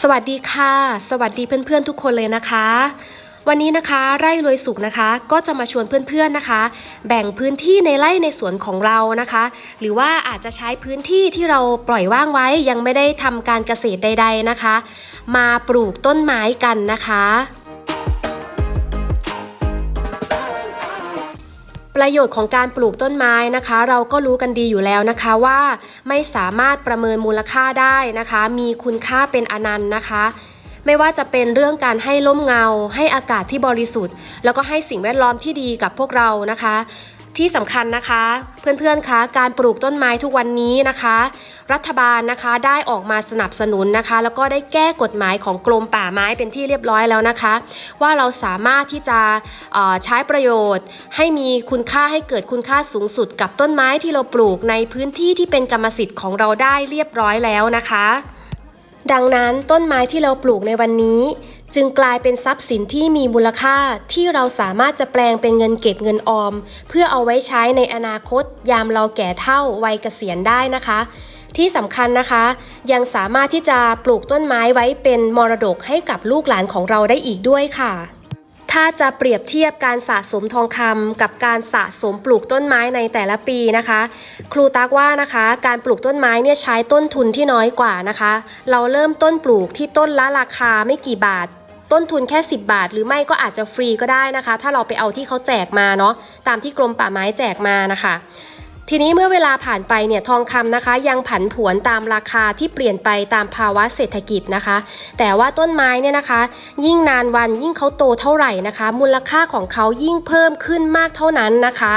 สวัสดีค่ะ สวัสดีเพื่อนๆทุกคนเลยนะคะ วันนี้นะคะไร่รวยสุขนะคะ ก็จะมาชวนเพื่อนๆนะคะ แบ่งพื้นที่ในไร่ในสวนของเรานะคะ หรือว่าอาจจะใช้พื้นที่ที่เราปล่อยว่างไว้ยังไม่ได้ทำการเกษตรใด ๆนะคะ มาปลูกต้นไม้กันนะคะ ประโยชน์ของการปลูกต้นไม้นะคะ เราก็รู้กันดีอยู่แล้วนะคะว่าไม่สามารถประเมินมูลค่าได้นะคะ มีคุณค่าเป็นอนันต์นะคะไม่ว่าจะเป็นเรื่องการให้ร่มเงา ให้อากาศที่บริสุทธิ์ แล้วก็ให้สิ่งแวดล้อมที่ดีกับพวกเรานะคะ ที่สำคัญนะคะ เพื่อนๆคะการปลูกต้นไม้ทุกวันนี้นะคะ รัฐบาลนะคะได้ออกมาสนับสนุนนะคะ แล้วก็ได้แก้กฎหมายของกรมป่าไม้เป็นที่เรียบร้อยแล้วนะคะ ว่าเราสามารถที่จะใช้ประโยชน์ ให้มีคุณค่าให้เกิดคุณค่าสูงสุดกับต้นไม้ที่เราปลูกในพื้นที่ที่เป็นกรรมสิทธิ์ของเราได้เรียบร้อยแล้วนะคะ ดังนั้นต้นไม้ที่เราปลูกในวันนี้ จึงกลายเป็นทรัพย์สินที่มีมูลค่าที่เราสามารถจะแปลงเป็นเงินเก็บเงินออม เพื่อเอาไว้ใช้ในอนาคต ยามเราแก่เฒ่าวัยเกษียณได้นะคะ ที่สำคัญนะคะ ยังสามารถที่จะปลูกต้นไม้ไว้เป็นมรดกให้กับลูกหลานของเราได้อีกด้วยค่ะถ้าจะเปรียบเทียบการสะสมทองคำกับการสะสมปลูกต้นไม้ในแต่ละปีนะคะ ครูตักว่านะคะ การปลูกต้นไม้เนี่ยใช้ต้นทุนที่น้อยกว่านะคะ เราเริ่มต้นปลูกที่ต้นละราคาไม่กี่บาท ต้นทุนแค่ 10 บาท หรือไม่ก็อาจจะฟรีก็ได้นะคะ ถ้าเราไปเอาที่เขาแจกมาเนาะตามที่กรมป่าไม้แจกมานะคะทีนี้เมื่อเวลาผ่านไปเนี่ยทองคำนะคะ ยังผันผวนตามราคาที่เปลี่ยนไปตามภาวะเศรษฐกิจนะคะ แต่ว่าต้นไม้เนี่ยนะคะ ยิ่งนานวันยิ่งเขาโตเท่าไหร่นะคะ มูลค่าของเขายิ่งเพิ่มขึ้นมากเท่านั้นนะคะ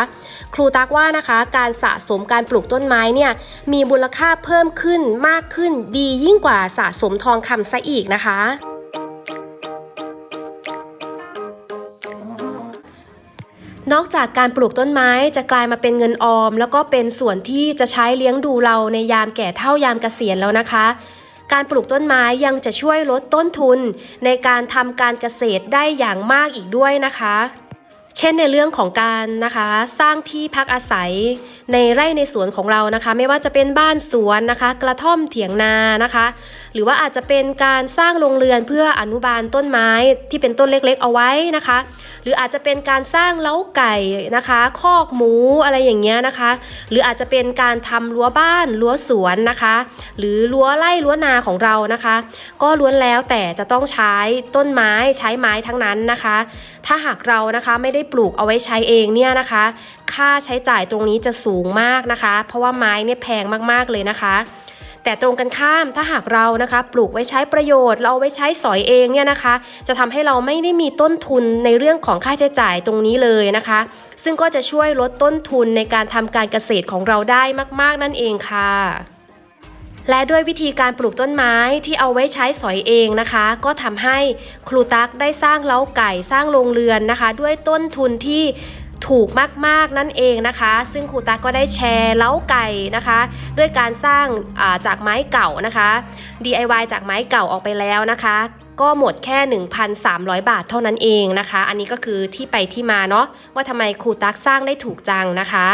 ครูตักว่านะคะ การสะสมการปลูกต้นไม้เนี่ยมีมูลค่าเพิ่มขึ้นมากขึ้นดียิ่งกว่าสะสมทองคำซะอีกนะคะ นอกจากการปลูกต้นไม้จะกลายมาเป็นเงินออม แล้วก็เป็นส่วนที่จะใช้เลี้ยงดูเราในยามแก่เฒ่ายามเกษียณแล้วนะคะ การปลูกต้นไม้ยังจะช่วยลดต้นทุน ในการทำการเกษตรได้อย่างมากอีกด้วยนะคะ เช่นในเรื่องของการนะคะสร้างที่พักอาศัย ในไร่ในสวนของเรานะคะ ไม่ว่าจะเป็นบ้านสวนนะคะ กระท่อมเถียงนานะคะ หรือว่าอาจจะเป็นการสร้างโรงเรือนเพื่ออนุบาลต้นไม้ที่เป็นต้นเล็กๆ เอาไว้นะคะ หรืออาจจะเป็นการสร้างเล้าไก่นะคะคอกหมูอะไรอย่างเงี้ยนะคะ หรืออาจจะเป็นการทำรั้วบ้านรั้วสวนนะคะ หรือรั้วไร่รั้วนาของเรานะคะ ก็ล้วนแล้วแต่จะต้องใช้ต้นไม้ใช้ไม้ทั้งนั้นนะคะ ถ้าหากเรานะคะไม่ได้ปลูกเอาไว้ใช้เองเนี่ยนะคะ ค่าใช้จ่ายตรงนี้จะสูงมากนะคะ เพราะว่าไม้เนี่ยแพงมากๆเลยนะคะ แต่ตรงกันข้ามถ้าหากเรานะคะ ปลูกไว้ใช้ประโยชน์ เราเอาไว้ใช้สอยเองเนี่ยนะคะ จะทำให้เราไม่ได้มีต้นทุนในเรื่องของค่าใช้จ่ายตรงนี้เลยนะคะ ซึ่งก็จะช่วยลดต้นทุนในการทำการเกษตรของเราได้มาก ๆ นั่นเองค่ะและด้วยวิธีการปลูกต้นไม้ที่เอาไว้ใช้สอยเองนะคะ ก็ทำให้ครูตักได้สร้างเล้าไก่สร้างโรงเรือนนะคะ ด้วยต้นทุนที่ ถูกมากๆนั่นเองนะคะ ซึ่งครูตักก็ได้แชร์เล้าไก่นะคะ ด้วยการสร้างาจากไม้เก่านะคะ DIY จากไม้เก่าออกไปแล้วนะคะ ก็หมดแค่ 1,300 บาทเท่านั้นเองนะคะ อันนี้ก็คือที่ไปที่มาเนาะว่าทำไมครูตักสร้างได้ถูกจังนะคะ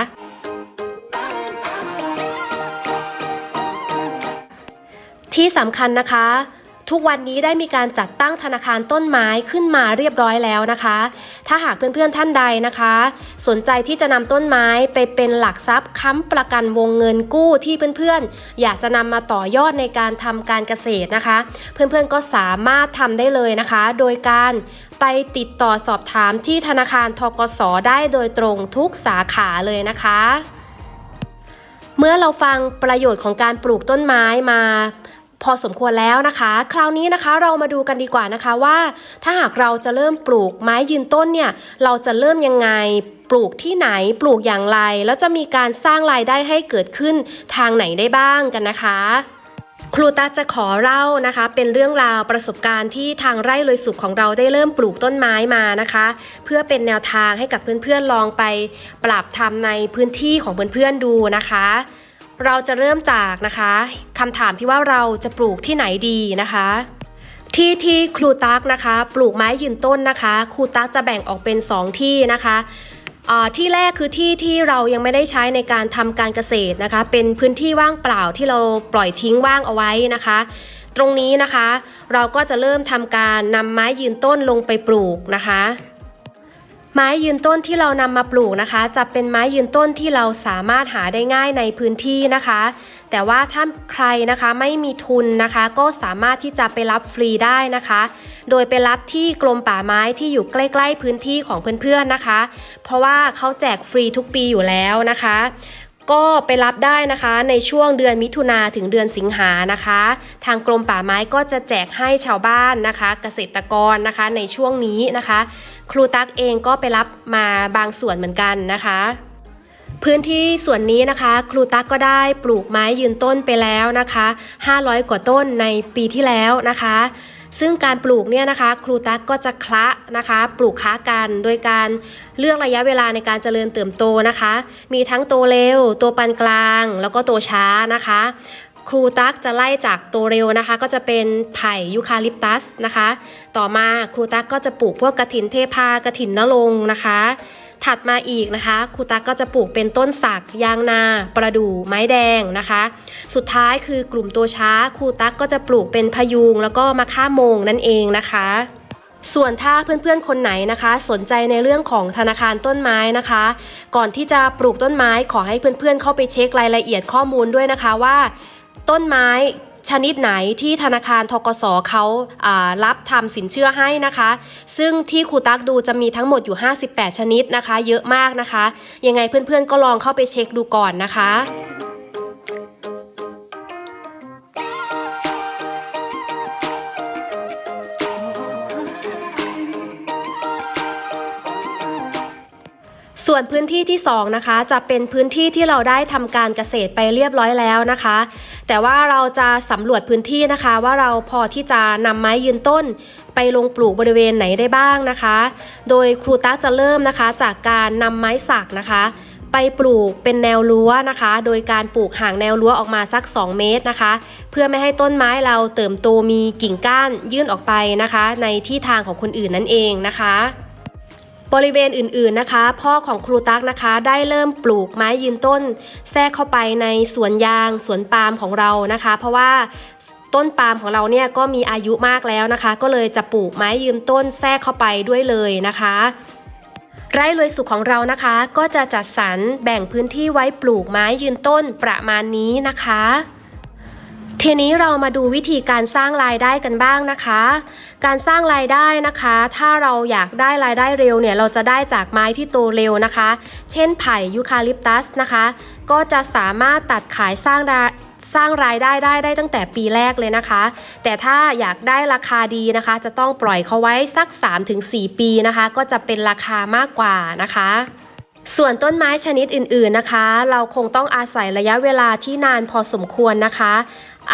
ที่สำคัญนะคะ ทุกวันนี้ได้มีการจัดตั้งธนาคารต้นไม้ขึ้นมาเรียบร้อยแล้วนะคะ ถ้าหากเพื่อนๆท่านใดนะคะ สนใจที่จะนำต้นไม้ไปเป็นหลักทรัพย์ค้ำประกันวงเงินกู้ที่เพื่อนๆ อยากจะนำมาต่อยอดในการทำการเกษตรนะคะ เพื่อนๆก็สามารถทำได้เลยนะคะ โดยการไปติดต่อสอบถามที่ธนาคารทกสได้โดยตรงทุกสาขาเลยนะคะเมื่อเราฟังประโยชน์ของการปลูกต้นไม้มา พอสมควรแล้วนะคะ คราวนี้นะคะเรามาดูกันดีกว่านะคะว่า ถ้าหากเราจะเริ่มปลูกไม้ยืนต้นเนี่ยเราจะเริ่มยังไงปลูกที่ไหนปลูกอย่างไร แล้วจะมีการสร้างรายได้ให้เกิดขึ้นทางไหนได้บ้างกันนะคะครูตั๊กจะขอเล่านะคะ เป็นเรื่องราวประสบการณ์ที่ทางไร่ลอยสุขของเราได้เริ่มปลูกต้นไม้มานะคะ เพื่อเป็นแนวทางให้กับเพื่อนๆลองไปปรับทำในพื้นที่ของเพื่อนๆดูนะคะ เราจะเริ่มจากนะคะคำถามที่ว่าเราจะปลูกที่ไหนดีนะคะ ที่ที่ครูตักนะคะ ปลูกไม้ยืนต้นนะคะครูตักจะแบ่งออกเป็น 2 ที่นะคะที่แรกคือที่ที่เรายังไม่ได้ใช้ในการทำการเกษตรนะคะ เป็นพื้นที่ว่างเปล่าที่เราปล่อยทิ้งว่างเอาไว้นะคะ ตรงนี้นะคะ เราก็จะเริ่มทำการนำไม้ยืนต้นลงไปปลูกนะคะ ไม้ยืนต้นที่เรานำมาปลูกนะคะ จะเป็นไม้ยืนต้นที่เราสามารถหาได้ง่ายในพื้นที่นะคะ แต่ว่าถ้าใครนะคะไม่มีทุนนะคะ ก็สามารถที่จะไปรับฟรีได้นะคะ โดยไปรับที่กรมป่าไม้ที่อยู่ใกล้ ๆ พื้นที่ของเพื่อนๆนะคะ เพราะว่าเขาแจกฟรีทุกปีอยู่แล้วนะคะ ก็ไปรับได้นะคะในช่วงเดือนมิถุนาถึงเดือนสิงหานะคะ ทางกรมป่าไม้ก็จะแจกให้ชาวบ้านนะคะ เกษตรกรนะคะในช่วงนี้นะคะ ครูตักเองก็ไปรับมาบางส่วนเหมือนกันนะคะพื้นที่ส่วนนี้นะคะ ครูตักก็ได้ปลูกไม้ยืนต้นไปแล้วนะคะ 500 กว่าต้นในปีที่แล้วนะคะ ซึ่งการปลูกเนี่ยนะคะครูตักก็จะคละนะคะปลูกค้ากันโดยการเลือกระยะเวลาในการเจริญเติบโตนะคะ มีทั้งโตเร็วตัวปานกลาง แล้วก็โตช้านะคะครูตักจะไล่จากตัวเร็วนะคะ ก็จะเป็นไผ่ยูคาลิปตัสนะคะ ต่อมาครูตักก็จะปลูกพวกกระถินเทพากระถินนรงนะคะ ถัดมาอีกนะคะครูตักก็จะปลูกเป็นต้นสักยางนา ประดู่ไม้แดงนะคะ สุดท้ายคือกลุ่มตัวช้าครูตักก็จะปลูกเป็นพยุงแล้วก็มะข่าโมงนั่นเองนะคะส่วนถ้าเพื่อนๆ คนไหนนะคะ สนใจในเรื่องของธนาคารต้นไม้นะคะ ก่อนที่จะปลูกต้นไม้ขอให้เพื่อนๆ เข้าไปเช็ครายละเอียดข้อมูลด้วยนะคะว่า ต้นไม้ ชนิดไหนที่ธนาคารทกสเขาารับทำสินเชื่อให้นะคะ ซึ่งที่ครูตักดูจะมีทั้งหมดอยู่ 58 ชนิดนะคะ เยอะมากนะคะ ยังไงเพื่อนๆก็ลองเข้าไปเช็คดูก่อนนะคะส่วนพื้นที่ที่2นะคะจะเป็นพื้นที่ที่เราได้ทำการเกษตรไปเรียบร้อยแล้วนะคะ แต่ว่าเราจะสำรวจพื้นที่นะคะ ว่าเราพอที่จะนำไม้ยืนต้น ไปลงปลูกบริเวณไหนได้บ้างนะคะ โดยครูตั๊กจะเริ่มนะคะ จากการนำไม้สักนะคะ ไปปลูกเป็นแนวรั้วนะคะ โดยการปลูกห่างแนวรั้วออกมาสัก 2 เมตรนะคะ เพื่อไม่ให้ต้นไม้เราเติมโตมีกิ่งก้านยื่นออกไปนะคะ ในที่ทางของคนอื่นนั่นเองนะคะ บริเวณอื่นๆนะคะ พ่อของครูตั๊กนะคะได้เริ่มปลูกไม้ยืนต้น แทรกเข้าไปในสวนยางสวนปาล์มของเรานะคะ เพราะว่าต้นปาล์มของเราเนี่ยก็มีอายุมากแล้วนะคะ ก็เลยจะปลูกไม้ยืนต้นแทรกเข้าไปด้วยเลยนะคะไร่รวยสุขของเรานะคะ ก็จะจัดสรรแบ่งพื้นที่ไว้ปลูกไม้ยืนต้นประมาณนี้นะคะ ทีนี้เรามาดูวิธีการสร้างรายได้กันบ้างนะคะ การสร้างรายได้นะคะ ถ้าเราอยากได้รายได้เร็วเนี่ยเราจะได้จากไม้ที่โตเร็วนะคะ เช่นไผ่ยูคาลิปตัสนะคะ ก็จะสามารถตัดขายสร้างสร้างรายได้ได้ได้ตั้งแต่ปีแรกเลยนะคะ แต่ถ้าอยากได้ราคาดีนะคะ จะต้องปล่อยเขาไว้สัก 3-4 ปีนะคะ ก็จะเป็นราคามากกว่านะคะ ส่วนต้นไม้ชนิดอื่นๆนะคะ เราคงต้องอาศัยระยะเวลาที่นานพอสมควรนะคะ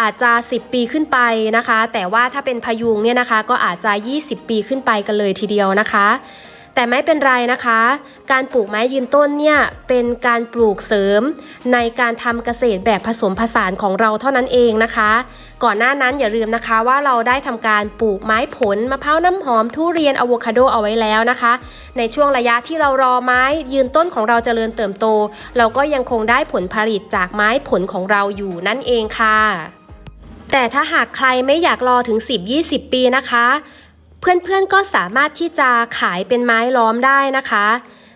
อาจจะ 10 ปีขึ้นไปนะคะ แต่ว่าถ้าเป็นพยุงเนี่ยนะคะ ก็อาจจะ 20 ปีขึ้นไปกันเลยทีเดียวนะคะ แต่ไม่เป็นไรนะคะ การปลูกไม้ยืนต้นเนี่ยเป็นการปลูกเสริม ในการทำเกษตรแบบผสมผสานของเราเท่านั้นเองนะคะ ก่อนหน้านั้นอย่าลืมนะคะว่าเราได้ทำการปลูกไม้ผลมะพร้าวน้ำหอมทุเรียนอะโวคาโดเอาไว้แล้วนะคะ ในช่วงระยะที่เรารอไม้ยืนต้นของเราเจริญเติบโต เราก็ยังคงได้ผลผลิตจากไม้ผลของเราอยู่นั่นเองค่ะแต่ถ้าหากใครไม่อยากรอถึง 10-20 ปีนะคะ เพื่อนๆก็สามารถที่จะขายเป็นไม้ล้อมได้นะคะ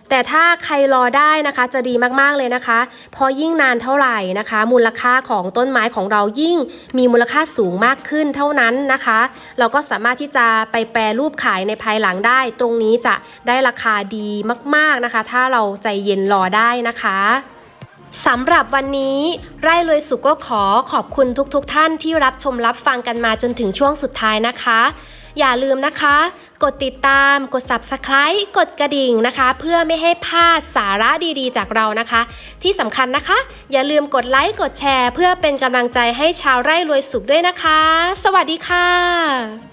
แต่ถ้าใครรอได้นะคะจะดีมากๆเลยนะคะ พอยิ่งนานเท่าไหร่นะคะ มูลค่าของต้นไม้ของเรายิ่งมีมูลค่าสูงมากขึ้นเท่านั้นนะคะ เราก็สามารถที่จะไปแปรรูปขายในภายหลังได้ ตรงนี้จะได้ราคาดีมากๆนะคะ ถ้าเราใจเย็นรอได้นะคะสำหรับวันนี้ไร่รวยสุขก็ขอขอบคุณทุกๆทท่านที่รับชมรับฟังกันมาจนถึงช่วงสุดท้ายนะคะ อย่าลืมนะคะ กดติดตาม กด subscribe กดกระดิ่งนะคะ เพื่อไม่ให้พลาดสาระดีๆ จากเรานะคะ ที่สำคัญนะคะ อย่าลืมกดไลค์กดแชร์ เพื่อเป็นกำลังใจให้ชาวไร่รวยสุขด้วยนะคะ สวัสดีค่ะ